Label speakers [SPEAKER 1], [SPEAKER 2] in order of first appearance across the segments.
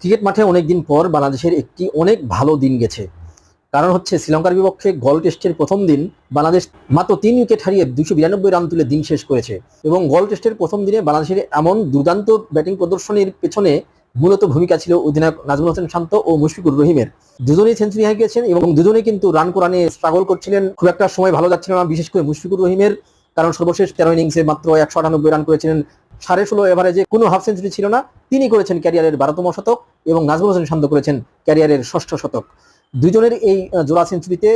[SPEAKER 1] Cricket মাঠে অনেকদিন পর বাংলাদেশের একটি অনেক ভালো দিন গেছে। কারণ হচ্ছে শ্রীলঙ্কার বিপক্ষে গল টেস্টের প্রথম দিন বাংলাদেশ মাত্র তিন উইকেট হারিয়ে দুশো বিরানব্বই রান তুলে দিন শেষ করেছে এবং গল টেস্টের প্রথম দিনে বাংলাদেশের এমন দুর্দান্ত ব্যাটিং প্রদর্শনীর পেছনে মূলত ভূমিকা ছিল অধিনায়ক নাজমুল হোসেন শান্ত ও মুশফিকুর রহিমের। দুজনেই সেঞ্চুরি হয়ে গিয়েছেন এবং দুজনেই কিন্তু রান কোরআনে স্ট্রাগল করছিলেন। খুব একটা সময় ভালো যাচ্ছিল না, বিশেষ করে মুশফিকুর রহিমের। কারণ সর্বশেষ তেরো ইনিংসে মাত্র একশো আটানব্বই রান করেছিলেন সাড়ে ষোলো এভারেজে কোনো হাফ সেঞ্চুরি ছিল না। তিনি করেছেন ক্যারিয়ারের বারোতম শতক এবং নাজমুল হোসেন শান্ত করেছেন ক্যারিয়ারের ষষ্ঠ শতক। দুজনের এই জোড়া সেঞ্চুরিতে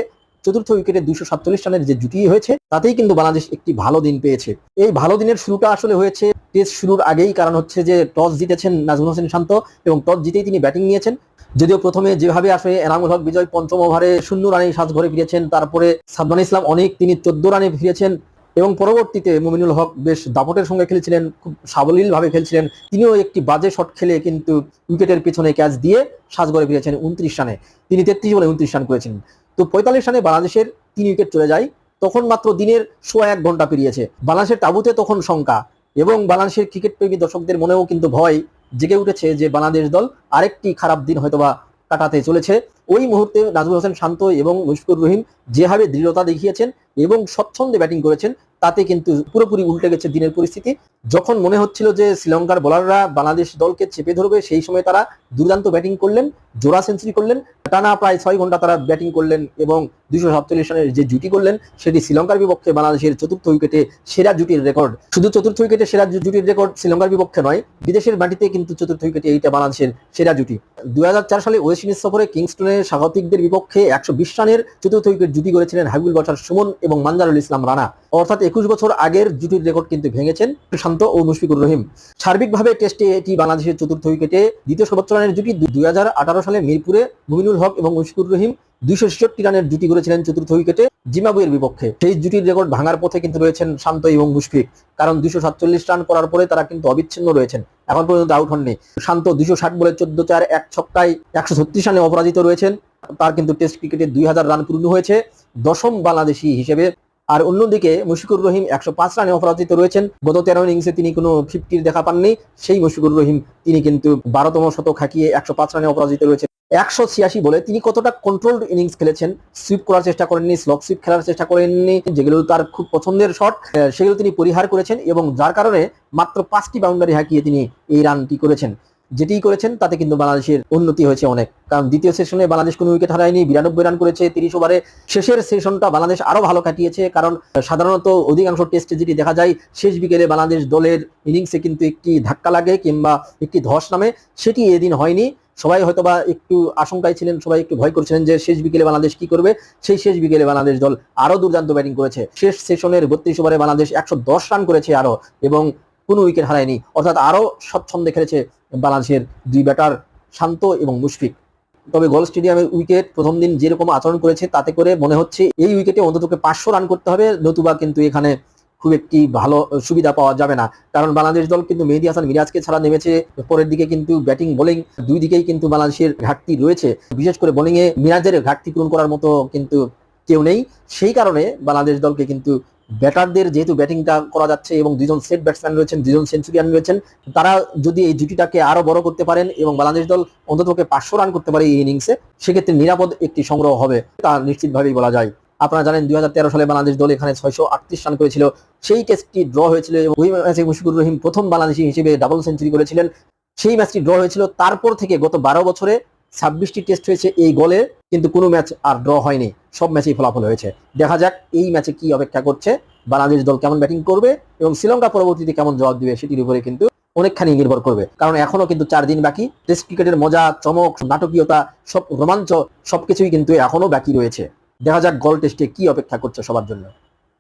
[SPEAKER 1] চতুর্থ উইকেটে দুইশো সাতচল্লিশ রানের যে জুটি হয়েছে, তাতেই কিন্তু বাংলাদেশ একটি ভালো দিন পেয়েছে। এই ভালো দিনের শুরুটা আসলে হয়েছে টেস্ট শুরুর আগেই, কারণ হচ্ছে যে টস জিতেছেন নাজমুল হোসেন শান্ত এবং টস জিতেই তিনি ব্যাটিং নিয়েছেন। যদিও প্রথমে যেভাবে আসলে এনামুল হক বিজয়, পঞ্চম ওভারে শূন্য রানে সাজ ঘরে ফিরেছেন। তারপরে সাদমান ইসলাম অনেক, তিনি চোদ্দ রানে ফিরেছেন। এবং পরবর্তীতে মুমিনুল হক বেশ দাপটের সঙ্গে খেলেছিলেন, খুব সাবলীল ভাবে খেলছিলেন। তিনিও একটি বাজে শট খেলে কিন্তু উইকেটের পেছনে ক্যাচ দিয়ে সাজগড়ে ফিরেছেন উনত্রিশ রানে। তিনি তেত্রিশ বলে উনত্রিশ রান করেছেন। তো পঁয়তাল্লিশ রানে বাংলাদেশের তিন উইকেট চলে যায়, তখন মাত্র দিনের সোয়া এক ঘণ্টা পেরিয়েছে। বাংলাদেশের তাবুতে তখন শঙ্কা এবং বাংলাদেশের ক্রিকেট প্রেমী দর্শকদের মনেও কিন্তু ভয় জেগে উঠেছে যে বাংলাদেশ দল আরেকটি খারাপ দিন হয়তোবা কাটাতে চলেছে। ওই মুহূর্তে নাজমুল হোসেন শান্ত এবং মুশফিকুর রহিম যেভাবে দৃঢ়তা দেখিয়েছেন এবং স্বচ্ছন্দে ব্যাটিং করেছেন, তাতে কিন্তু পুরোপুরি উল্টে গেছে দিনের পরিস্থিতি। যখন মনে হচ্ছিল যে শ্রীলঙ্কার বোলাররা বাংলাদেশ দলকে চেপে ধরবে, সেই সময় তারা দুর্দান্ত ব্যাটিং করলেন, জোড়া সেঞ্চুরি করলেন, টানা প্রায় ছয় ঘণ্টা তারা ব্যাটিং করলেন এবং দুইশো সাতচল্লিশ রানের যে জুটি করলেন, সেটি শ্রীলঙ্কার বিপক্ষে বাংলাদেশের চতুর্থ উইকেটে সেরা জুটির রেকর্ড। শুধু চতুর্থ উইকেটে সেরা জুটির রেকর্ড শ্রীলঙ্কার বিপক্ষে নয়, বিদেশের মাটিতে কিন্তু চতুর্থ উইকেটে এইটা বাংলাদেশের সেরা জুটি। দুই হাজার চার সালে ওয়েস্ট ইন্ডিজ সফরে কিংস্টনে স্বাগতিকদের বিপক্ষে একশো বিশ রানের চতুর্থ উইকেট জুটি করেছিলেন হাবিবুল বাশার সুমন এবং মানজারুল ইসলাম রানা। অর্থাৎ একুশ বছর আগের জুটির রেকর্ড কিন্তু ভেঙেছেন শান্ত ও মুশফিকুর রহিম। সার্বিকভাবে টেস্টে এটি বাংলাদেশের চতুর্থ উইকেটে দ্বিতীয় সর্বোচ্চ রানের জুটি দুই হাজার আঠারো সালে মিরপুরে মুমিনুল হক এবং মুশফিকুর রহিম দুইশো ছেষট্টি রানের জুটি করেছিলেন চতুর্থ উইকেটে জিম্বাবুয়ের বিপক্ষে। সেই জুটির রেকর্ড ভাঙার পথে কিন্তু রয়েছেন শান্ত এবং মুশফিক। কারণ দুইশো সাতচল্লিশ রান করার পরে তারা কিন্তু অবিচ্ছিন্ন রয়েছেন। এখন পর্যন্ত আউট হননি। শান্ত দুইশো ষাট বলে চোদ্দ চার, এক ছক্কায় একশো ছত্রিশ রানে অপরাজিত রয়েছেন। তার কিন্তু টেস্ট ক্রিকেটে দুই হাজার রান পূর্ণ হয়েছে দশম বাংলাদেশি হিসেবে। আর অন্যদিকে মুশফিকুর রহিম একশো পাঁচ রানে অপরাজিত রয়েছেন। গত তেরো ইনিংসে তিনি কোনো ফিফটির দেখা পাননি। সেই মুশফিকুর রহিম, তিনি কিন্তু বারোতম শতক হাঁকিয়ে একশো পাঁচ রানে অপরাজিত রয়েছেন। একশো ছিয়াশি বলে তিনি কতটা কন্ট্রোলড ইনিংস খেলেছেন সুইপ করার চেষ্টা করেননি স্লক সুইপ খেলার চেষ্টা করেননি, যেগুলো তার খুব পছন্দের শট সেগুলো তিনি পরিহার করেছেন এবং যার কারণে মাত্র পাঁচটি বাউন্ডারি হাঁকিয়ে তিনি এই রানটি করেছেন। যেটি করেছেন, তাতে কিন্তু বাংলাদেশের উন্নতি হয়েছে অনেক। কারণ দ্বিতীয় সেশনে বাংলাদেশ কোনো উইকেট হারায়নি, বিরানব্বই রান করেছে, তিরিশ ওভারে শেষের সেশনটা বাংলাদেশ আরও ভালো কাটিয়েছে, কারণ সাধারণত অধিকাংশ টেস্টে যেটি দেখা যায়, শেষ বিকেলে বাংলাদেশ দলের ইনিংসে কিন্তু একটি ধাক্কা লাগে কিংবা একটি ধস নামে, সেটি এদিন হয়নি। সবাই হয়তোবা একটু আশঙ্কায় ছিলেন, সবাই একটু ভয় করছিলেন যে শেষ বিকেলে বাংলাদেশ কি করবে? সেই শেষ বিকেলে বাংলাদেশ দল আরও দুর্দান্ত ব্যাটিং করেছে। শেষ সেশনের বত্রিশ ওভারে বাংলাদেশ একশো দশ রান করেছে আরও এবং কোনো উইকেট হারায়নি। অর্থাৎ আরও স্বচ্ছন্দে খেলেছে বাংলাদেশের দুই ব্যাটার শান্ত এবং মুশফিক। তবে গল স্টেডিয়ামের উইকেট প্রথম দিন যেরকম আচরণ করেছে তাতে করে মনে হচ্ছে এই উইকেটে অন্ততকে পাঁচশো রান করতে হবে। নতুবা কিন্তু এখানে খুব একটি ভালো সুবিধা পাওয়া যাবে না। কারণ বাংলাদেশ দল কিন্তু মেহেদি হাসান মিরাজকে ছাড়া নেমেছে। পরের দিকে কিন্তু ব্যাটিং, বোলিং দুই দিকেই কিন্তু বাংলাদেশের ঘাটতি রয়েছে। বিশেষ করে বোলিং এ মিরাজের ঘাটতি পূরণ করার মতো কিন্তু কেউ নেই। সেই কারণে বাংলাদেশ দলকে কিন্তু ব্যাটারদের যেহেতু ব্যাটিংটা করা যাচ্ছে এবং দুজন সেট ব্যাটসম্যান রয়েছেন দুজন সেঞ্চুরিয়ান রয়েছেন, তারা যদি এই জুটিটাকে আরও বড় করতে পারেন এবং বাংলাদেশ দল অন্ততপক্ষে পাঁচশো রান করতে পারে এই ইনিংসে, সেক্ষেত্রে নিরাপদ একটি সংগ্রহ হবে, তা নিশ্চিতভাবেই বলা যায়। আপনারা জানেন দুই হাজার তেরো সালে বাংলাদেশ দল এখানে ছয়শো আটত্রিশ রান করেছিল। সেই টেস্টটি ড্র হয়েছিল এবং ওই ম্যাচে মুশফিকুর রহিম প্রথম বাংলাদেশি হিসেবে ডাবল সেঞ্চুরি করেছিলেন। সেই ম্যাচটি ড্র হয়েছিল। তারপর থেকে গত বারো বছরে ছাব্বিশটি টেস্ট হয়েছে এই গোলে, কিন্তু কোনো ম্যাচ আর ড্র হয়নি। সব ম্যাচেই ফলাফল হয়েছে। দেখা যাক এই ম্যাচে কি অপেক্ষা করছে। বাংলাদেশ দল কেমন ব্যাটিং করবে এবং শ্রীলঙ্কা পরবর্তীতে কেমন জবাব দিবে সেটির উপরে কিন্তু অনেকখানি নির্ভর করবে। কারণ এখনও কিন্তু চার দিন বাকি। টেস্ট ক্রিকেটের মজা, চমক, নাটকীয়তা, সব রোমাঞ্চ, সবকিছুই কিন্তু এখনও বাকি রয়েছে। দেখা যাক গল টেস্টে কি অপেক্ষা করছে সবার জন্য।